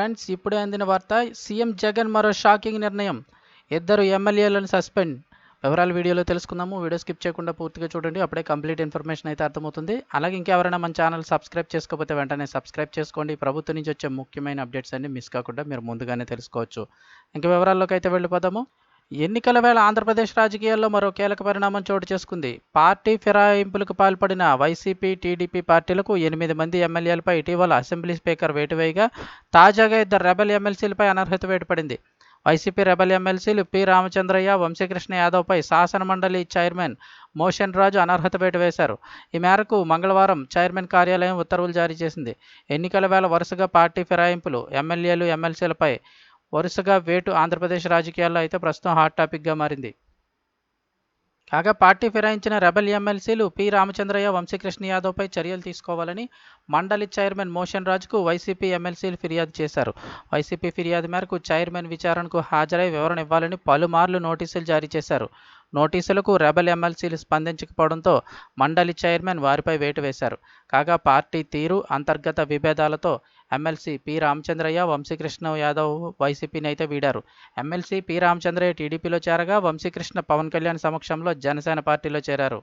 Friends ఇప్పుడే అందిన వార్త సీఎం జగన్ మరో షాకింగ్ నిర్ణయం. ఇద్దరు ఎమ్మెల్యేలను సస్పెండ్. వివరాలు వీడియోలో తెలుసుకుందాము. వీడియో స్కిప్ చేయకుండా పూర్తిగా చూడండి. అప్పుడే కంప్లీట్ ఇన్ఫర్మేషన్ అయితే అర్థమవుతుంది. అలాగే ఇంకెవరైనా మన ఛానల్ సబ్స్క్రైబ్ చేసుకోకపోతే వెంటనే సబ్స్క్రైబ్ చేసుకోండి. ప్రభుత్వం నుంచి వచ్చే ముఖ్యమైన అప్డేట్స్ అన్ని మిస్ కాకుండా మీరు ముందుగానే తెలుసుకోవచ్చు. ఇంకా వివరాల్లోకి అయితే వెళ్ళిపోదాము. ఎన్నికల వేళ ఆంధ్రప్రదేశ్ రాజకీయాల్లో మరో కీలక పరిణామం చోటు చేసుకుంది. పార్టీ ఫిరాయింపులకు పాల్పడిన వైసీపీ టీడీపీ పార్టీలకు ఎనిమిది మంది ఎమ్మెల్యేలపై ఇటీవల అసెంబ్లీ స్పీకర్ వేటువేయగా తాజాగా ఇద్దరు రెబల్ ఎమ్మెల్సీలపై అనర్హత వేటుపడింది. వైసీపీ రెబల్ ఎమ్మెల్సీలు పి. రామచంద్రయ్య వంశీకృష్ణ యాదవ్పై శాసన మండలి చైర్మన్ మోషన్ రాజు అనర్హత వేటు వేశారు ఈ మేరకు మంగళవారం చైర్మన్ కార్యాలయం ఉత్తర్వులు జారీ చేసింది. ఎన్నికల వేళ వరుసగా పార్టీ ఫిరాయింపులు ఎమ్మెల్యేలు ఎమ్మెల్సీలపై వరుసగా వేటు ఆంధ్రప్రదేశ్ రాజకీయాల్లో అయితే ప్రస్తుతం హాట్ టాపిక్గా మారింది. కాగా పార్టీ ఫిరాయించిన రెబల్ ఎమ్మెల్సీలు పి రామచంద్రయ్య వంశీకృష్ణ యాదవ్పై చర్యలు తీసుకోవాలని మండలి చైర్మన్ మోషన్ రాజుకు వైసీపీ ఎమ్మెల్సీలు ఫిర్యాదు చేశారు. వైసీపీ ఫిర్యాదు మేరకు చైర్మన్ విచారణకు హాజరై వివరణ ఇవ్వాలని పలుమార్లు నోటీసులు జారీ చేశారు. నోటీసులకు రెబల్ ఎమ్మెల్సీలు స్పందించకపోవడంతో మండలి చైర్మన్ వారిపై వేటు వేశారు. కాగా పార్టీ తీరు అంతర్గత విభేదాలతో ఎమ్మెల్సీ పి రామచంద్రయ్య వంశీకృష్ణ యాదవ్ వైసీపీని అయితే వీడారు. ఎమ్మెల్సీ పి రామచంద్రయ్య టీడీపీలో చేరగా వంశీకృష్ణ పవన్ కళ్యాణ్ సమక్షంలో జనసేన పార్టీలో చేరారు.